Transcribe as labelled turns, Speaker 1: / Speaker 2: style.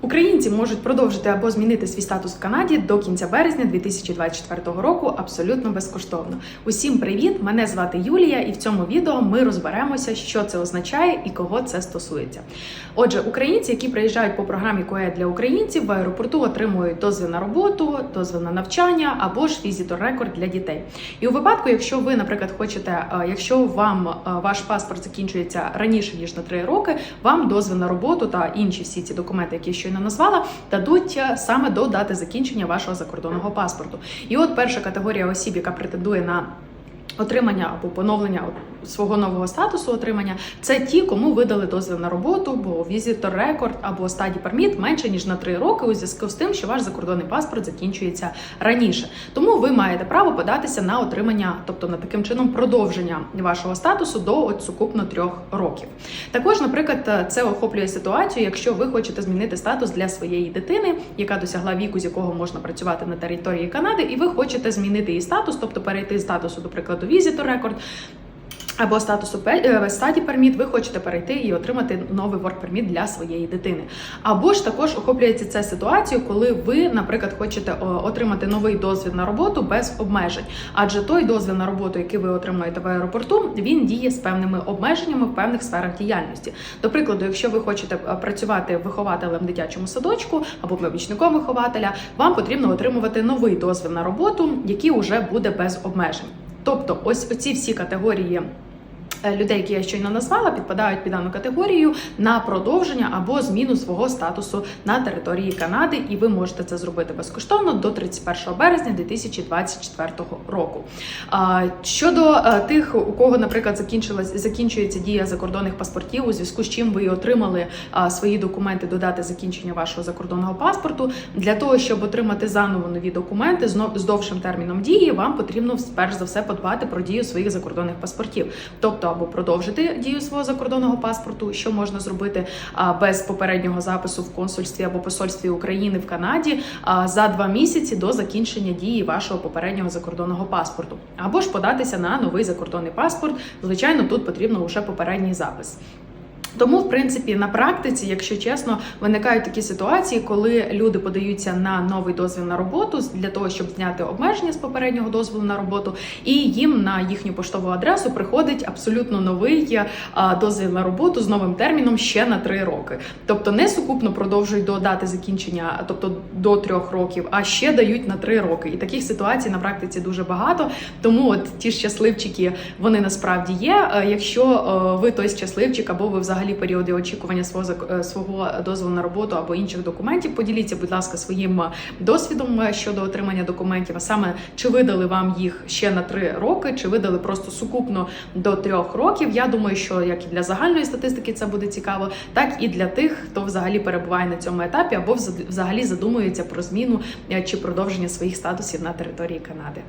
Speaker 1: Українці можуть продовжити або змінити свій статус в Канаді до кінця березня 2024 року абсолютно безкоштовно. Усім привіт! Мене звати Юлія, і в цьому відео ми розберемося, що це означає і кого це стосується. Отже, українці, які приїжджають по програмі КОЕ для українців, в аеропорту отримують дозвіл на роботу, дозвіл на навчання або ж візитор рекорд для дітей. І у випадку, якщо ви, наприклад, хочете, е, якщо вам е, ваш паспорт закінчується раніше ніж на 3 роки, вам дозвіл на роботу та інші всі ці документи, які я щойно назвала, дадуть е, саме до дати закінчення вашого закордонного паспорту. І от перша категорія осіб, яка претендує на Отримання або поновлення свого нового статусу отримання це ті, кому видали дозвіл на роботу, бо візитор рекорд або стаді перміт менше ніж на 3 роки у зв'язку з тим, що ваш закордонний паспорт закінчується раніше. Тому ви маєте право податися на отримання, тобто на таким чином продовження вашого статусу до от сукупно трьох років. Також, наприклад, це охоплює ситуацію, якщо ви хочете змінити статус для своєї дитини, яка досягла віку, з якого можна працювати на території Канади, і ви хочете змінити її статус, тобто перейти з статусу, до прикладу, візитор рекорд. Або статусу е, стаді перміт, ви хочете перейти і отримати новий work permit для своєї дитини. Або ж також охоплюється ця ситуація, коли ви, наприклад, хочете отримати новий дозвіл на роботу без обмежень. Адже той дозвіл на роботу, який ви отримуєте в аеропорту, він діє з певними обмеженнями в певних сферах діяльності. До прикладу, якщо ви хочете працювати вихователем в дитячому садочку або помічником вихователя, вам потрібно отримувати новий дозвіл на роботу, який вже буде без обмежень. Тобто, ось оці всі категорії. Людей, які я щойно назвала, підпадають під дану категорію на продовження або зміну свого статусу на території Канади, і ви можете це зробити безкоштовно до 31 березня 2024 року. Щодо тих, у кого, наприклад, закінчилась закінчується дія закордонних паспортів, у зв'язку з чим ви отримали свої документи до дати закінчення вашого закордонного паспорту, для того, щоб отримати заново нові документи з довшим терміном дії, вам потрібно перш за все подбати про дію своїх закордонних паспортів, тобто або продовжити дію свого закордонного паспорту, що можна зробити без попереднього запису в консульстві або посольстві України в Канаді за два місяці до закінчення дії вашого попереднього закордонного паспорту, або ж податися на новий закордонний паспорт. Звичайно, тут потрібно лише попередній запис. Тому, в принципі, на практиці, якщо чесно, виникають такі ситуації, коли люди подаються на новий дозвіл на роботу для того, щоб зняти обмеження з попереднього дозволу на роботу, і їм на їхню поштову адресу приходить абсолютно новий дозвіл на роботу з новим терміном ще на три роки. Тобто не сукупно продовжують до дати закінчення, тобто до трьох років, а ще дають на три роки. І таких ситуацій на практиці дуже багато. Тому от ті щасливчики вони насправді є. Якщо ви той щасливчик або ви взагалі взагалі періоди очікування свого е, свого дозволу на роботу або інших документів. Поділіться, будь ласка, своїм е, досвідом е, щодо отримання документів. А саме чи видали вам їх ще на три роки, чи видали просто сукупно до трьох років. Я думаю, що як і для загальної статистики це буде цікаво, так і для тих, хто взагалі перебуває на цьому етапі, або взагалі задумується про зміну чи продовження своїх статусів на території Канади.